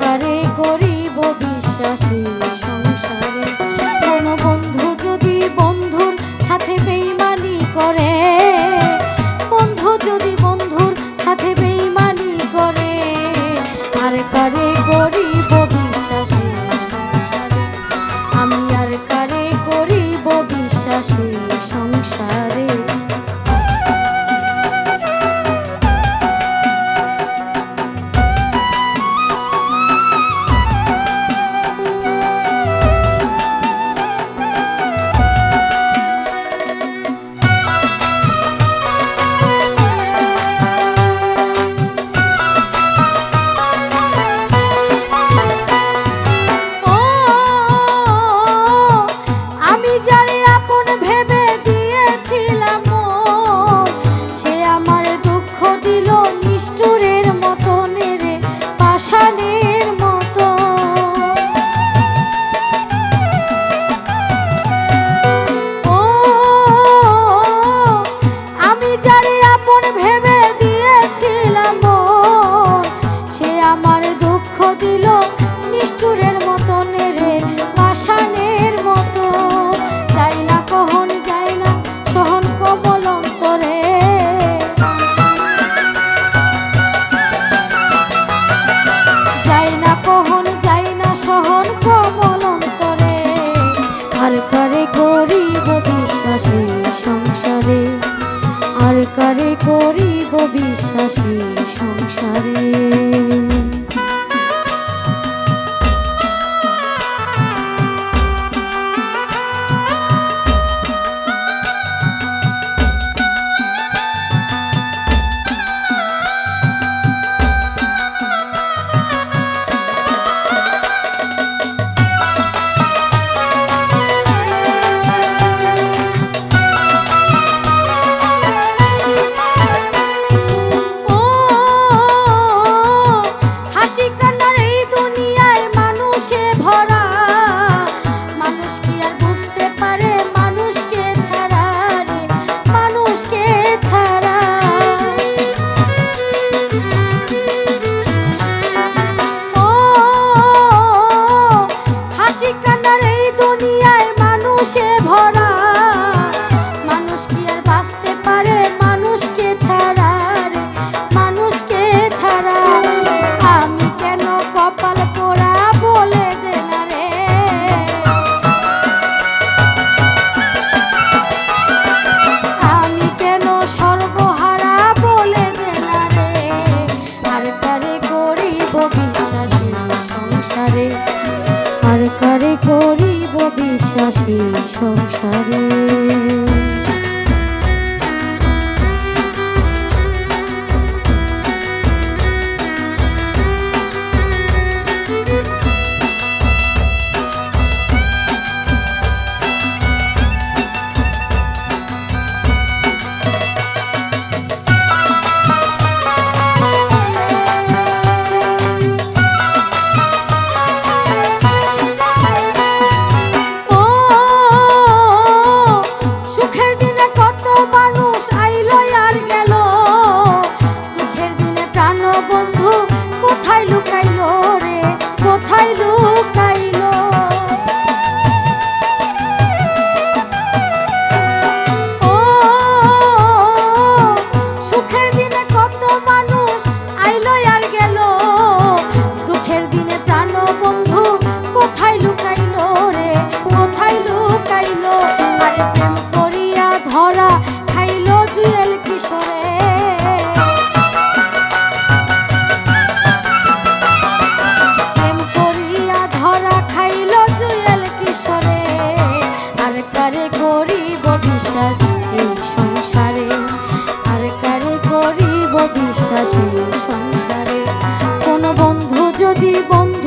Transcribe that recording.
কারে করিব বিশ্বাসী সংসারে। কোনো বন্ধু যদি বন্ধুর সাথে বেইমানি করে, বন্ধু যদি বন্ধুর সাথে বেইমানি করে, আর কারে করিব বিশ্বাসী সংসারে? আমি আর কারে করিব বিশ্বাসী সংসারে? কারে করিব বিশ্বাসী সংসারে। আশিকানার এই দুনিয়ায় মানুষে ভরা। সংসারে। কারে করিব বিশ্বাস এই সংসারে? আর কারে করিব বিশ্বাস এই সংসারে? কোনো বন্ধু যদি বন্ধু